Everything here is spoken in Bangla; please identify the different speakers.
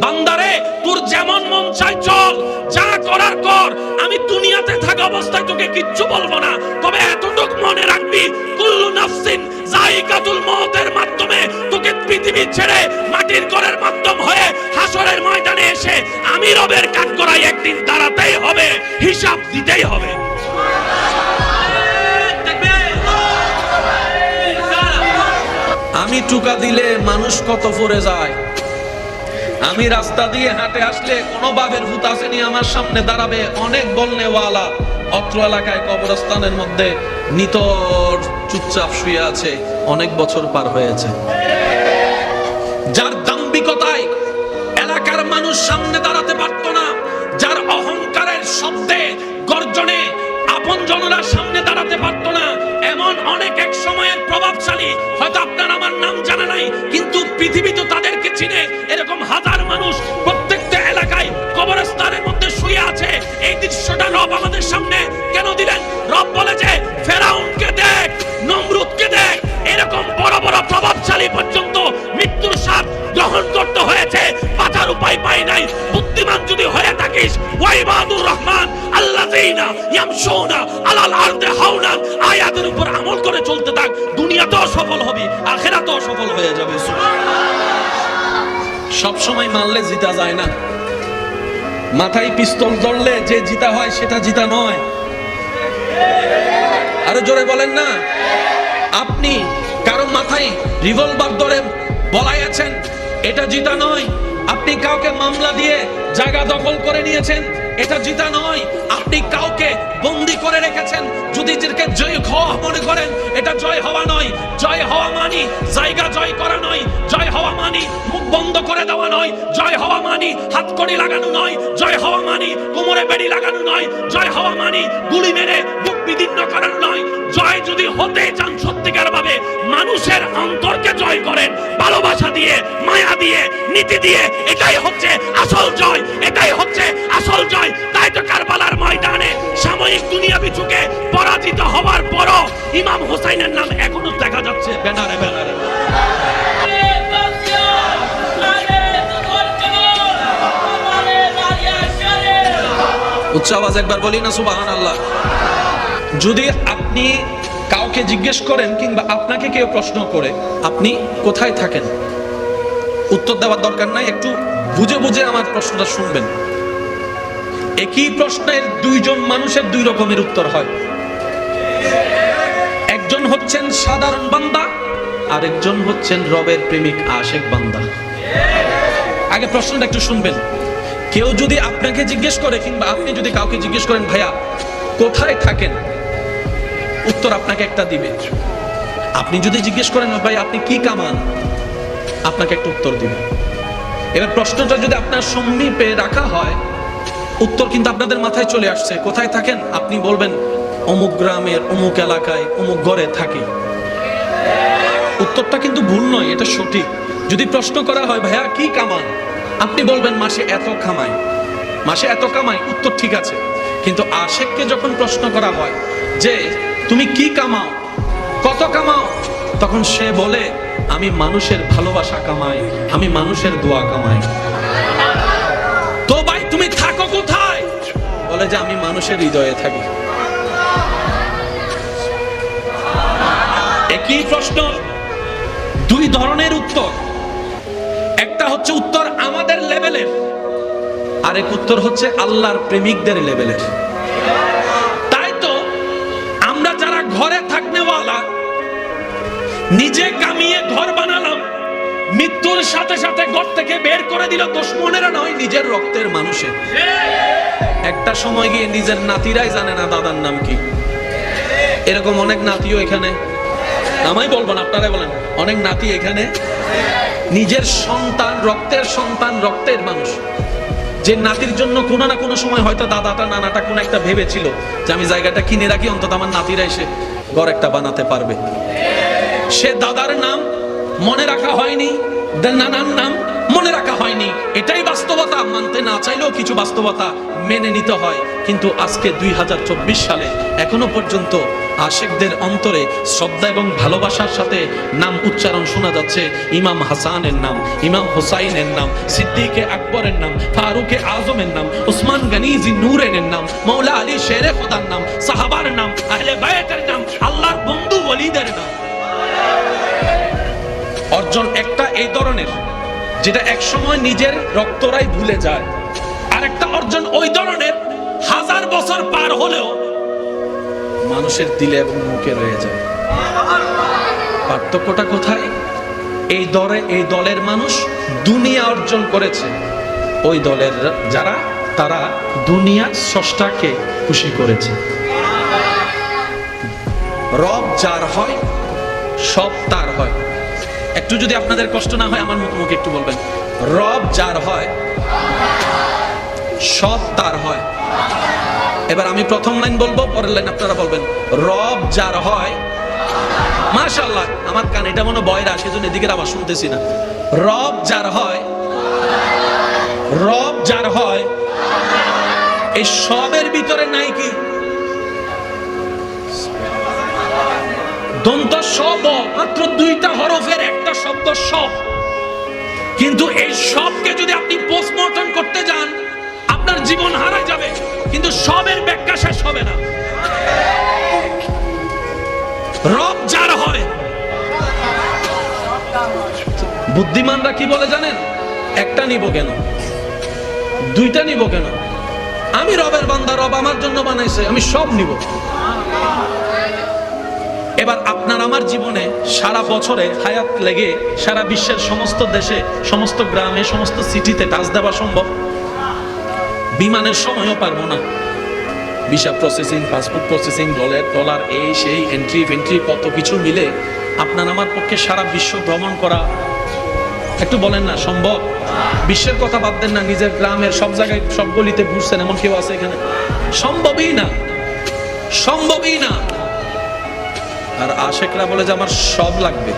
Speaker 1: বান্দারে, তোর যেমন মন চাই চল। যা করার কর। আমি দুনিয়াতে থাকা অবস্থায় তোকে কিচ্ছু বলব না। তবে এতটুক মনে রাখবি, কুল্লু নাফসিন জায়গাতুল মওতের মাধ্যমে তোকে পৃথিবী ছেড়ে মাটির ঘরের মাধ্যম হয়ে হাসরের ময়দানে এসে আমি রবের কাজ করাই একদিন দাঁড়াতেই হবে, হিসাব দিতেই হবে।
Speaker 2: আমি টুকা দিলে মানুষ কত পড়ে যায়? আমি রাস্তা দিয়ে হাঁটে আসলে কোনো বাঘের ভূত আসেনি আমার সামনে দাঁড়াবে অনেক বলনেওয়ালা। অত্র এলাকায় কবরস্থানের মধ্যে নিতর চুপচাপ শুয়ে আছে, অনেক বছর পার হয়েছে। যার দাম্বিকতায় এলাকার মানুষ সামনে দাঁড়াতে পারতো না, যার অহংকারের শব্দে, গর্জনে আপন জনরা সামনে দাঁড়াতে পারতো না, এমন অনেক এক সময়ের প্রভাবশালী। হয়তো আপনার আমার নাম রব আমাদের সামনে কেন দিলেন? রব বলে যে, ফেরাউনকে দেখ, নমরুদকে দেখ। এরকম বড় বড় প্রভাবশালী পর্যন্ত মৃত্যুর স্বাদ গ্রহণ করতে হয়েছে। বাঁচার উপায় পাই নাই। বুদ্ধিমান যদি হয়ে থাকিস, ওয়াইবাদুর রহমান, আল্লাযীনা ইয়ামশুনা আলাল আরদি হাওনান আয়াতের উপর আমল করে চলতে থাক। দুনিয়াতেও সফল হবি, আখিরাতেও সফল হয়ে যাবে। সব সময় মারলে জিতা যায় না। মাথায় পিস্তল ধরলে যে জিতা হয় সেটা জিতা নয়। আরও জোরে বলেন না। আপনি কারও মাথায় রিভলভার ধরে বলাই আছেন, এটা জিতা নয়। আপনি কাউকে মামলা দিয়ে জায়গা দখল করে নিয়েছেন, এটা জিতা নয়। আপনি কাউকে বন্দি করে রেখেছেন জয় হওয়া মনে করেন, এটা জয় হওয়া নয়। জয় হওয়া মানি, জায়গা জয় করা নয়। জয় হওয়া মানি, মুখ বন্ধ করে দেওয়া নয়। জয় হওয়া মানি লাগানো নয়। জয় হওয়া মানি, কোমরে বেড়ি লাগানো নয়। জয় হওয়া মানি, গুলি মেরে বুক বিদীর্ণ করানো নয়। জয় যদি হতে চান সত্যিকার ভাবে, মানুষের অন্তরকে জয় করেন। ভালোবাসা দিয়ে, মায়া দিয়ে, নীতি দিয়ে, এটাই হচ্ছে ইমাম হোসাইনের নাম এখনও দেখা যাচ্ছে। ব্যানারে ব্যানারে। উচ্চ আওয়াজ একবার বলি না সুবাহান আল্লাহ যদি আপনি কাউকে জিজ্ঞেস করেন কিংবা আপনাকে কেউ প্রশ্ন করে, আপনি কোথায় থাকেন? উত্তর দেওয়ার দরকার নাই, একটু বুঝে বুঝে আমার প্রশ্নটা শুনবেন। একই প্রশ্নের দুইজন মানুষের দুই রকমের উত্তর হয়। হচ্ছেন সাধারণ বান্দা আর একজন হচ্ছেন রবের প্রেমিক আশেক বান্দা। আগে প্রশ্নটা একটু শুনবেন। কেউ যদি আপনাকে জিজ্ঞেস করে কিংবা আপনি যদি কাউকে জিজ্ঞেস করেন, ভাইয়া, কোথায় থাকেন? উত্তর আপনাকে একটা দিবে। আপনি যদি জিজ্ঞেস করেন, ভাই, আপনি কি কামান? আপনাকে একটা উত্তর দিবে। এবার প্রশ্নটা যদি আপনার সমীপে রাখা হয়, উত্তর কিন্তু আপনাদের মাথায় চলে আসছে। কোথায় থাকেন? আপনি বলবেন অমুক গ্রামের, অমুক এলাকায়, অমুক ঘরে থাকি। উত্তরটা কিন্তু ভুল নয়, এটা সঠিক। যদি প্রশ্ন করা হয়, ভাইয়া, কি কামান আপনি বলবেন, মাসে এত কামাই। মাসে এত কামাই, উত্তর ঠিক আছে। কিন্তু আশেককে যখন প্রশ্ন করা হয় যে, তুমি কি কামাও? কত কামাও? তখন সে বলে, আমি মানুষের ভালোবাসা কামাই, আমি মানুষের দোয়া কামাই। তো ভাই, তুমি থাকো কোথায়? বলে যে, আমি মানুষের হৃদয়ে থাকি। একই প্রশ্ন, দুই ধরনের উত্তর। একটা হচ্ছে উত্তর আমাদের লেভেলের, আরেক উত্তর হচ্ছে আল্লাহর প্রেমিকদের লেভেলের। তাই তো আমরা যারা ঘরে থাকনেওয়ালা, নিজে কামিয়ে ঘর বানালাম, মৃত্যুর সাথে সাথে ঘর থেকে বের করে দিল দুশ্মনেরা নয়, নিজের রক্তের মানুষের একটা সময় গিয়ে নিজের নাতিরাই জানে না দাদার নাম কি। এরকম অনেক নাতিও এখানে। আমাই বলব না আপনারাই বলেন। অনেক নাতি এখানে নিজের সন্তান, রক্তের সন্তান, রক্তের মানুষ। যে নাতির জন্য কোনো না কোনো সময় হয়তো দাদাটা, নানাটা কোনো একটা ভেবেছিল যে আমি জায়গাটা কিনে রাখি, অন্তত আমার নাতিরা এসে ঘর একটা বানাতে পারবে। সে দাদার নাম মনে রাখা হয়নি নানার নাম মনে রাখা হয়নি। এটাই বাস্তবতা, মানতে না চাইলেও কিছু বাস্তবতা মেনে নিতে হয়। কিন্তু আজকে দুই হাজার চব্বিশ সালে এখনও পর্যন্ত আশেকদের অন্তরে শ্রদ্ধা এবং ভালোবাসার সাথে নাম উচ্চারণ শোনা যাচ্ছে। ইমাম হাসানের নাম, ইমাম হুসাইনের নাম, সিদ্দিকে আকবরের নাম, ফারুকে আজমের নাম, উসমান গনিজি নূরেনের নাম, মৌলা আলী শেরে খোদার নাম, সাহাবার নাম, আহলে বায়াতের নাম, আল্লাহর বন্ধু ওলিদের নাম। অর্জন একটা এই ধরনের, যেটা একসময় নিজের রক্তরাই ভুলে যায়। আর একটা অর্জন ওই ধরনের হাজার বছর পার হলেও মানুষের দিলে এবং মুখে রয়ে যায়। পার্থক্যটা কোথায়? এই দলে এই দলের মানুষ দুনিয়া অর্জন করেছে। ওই দলের যারা, তারা দুনিয়ার স্রষ্টাকে খুশি করেছে। রব যার হয়, সব তার হয়। একটু যদি আপনাদের কষ্ট না হয়, আমার মুখ মুখে একটু বলবেন। রব যার হয় সব তার হয়। এবার আমি প্রথম লাইন বলব, পরের লাইন আপনারা বলবেন, রব যার হয় মাশাল্লাহ আমার কান এটা মনে বয়রা সেজন্য এদিকে আবার শুনতেছি না। রব যার হয়, রব যার হয়, এই সবের ভিতরে নাই কি? দন্ত সব, মাত্র দুইটা হরফের একটা শব্দ সব। কিন্তু এই সবকে যদি আপনি পোস্টমর্টম করতে যান জীবন হারা যাবে, কিন্তু সবের ব্যাখ্যা শেষ হবে না। রব যার হয়, বুদ্ধিমানরা কি বলে জানেন? একটা নিব কেন? দুইটা নিব কেন? আমি রবের বান্দা, রব আমার জন্য বানাইছে, আমি সব নিব। এবার আপনার আমার জীবনে সারা বছরে হায়াত লেগে সারা বিশ্বের সমস্ত দেশে, সমস্ত গ্রামে, সমস্ত সিটিতে টাচ দেওয়া সম্ভব? বিমানের সময়ও পারব না। Visa processing passport processing dollar dollar এই সেই এন্ট্রি ফেন্ট্রি কত কিছু মিলে আপনার আমার পক্ষে সারা বিশ্ব ভ্রমণ করা একটু বলেন না, সম্ভব? বিশ্বের কথা বাদ দেন না, নিজের গ্রামের সব জায়গায়, সব গলিতে ঘুরছেন, এমন কেউ আছে এখানে? সম্ভবই না। সম্ভবই না। আর আশেকরা বলে যে আমার সব লাগবে।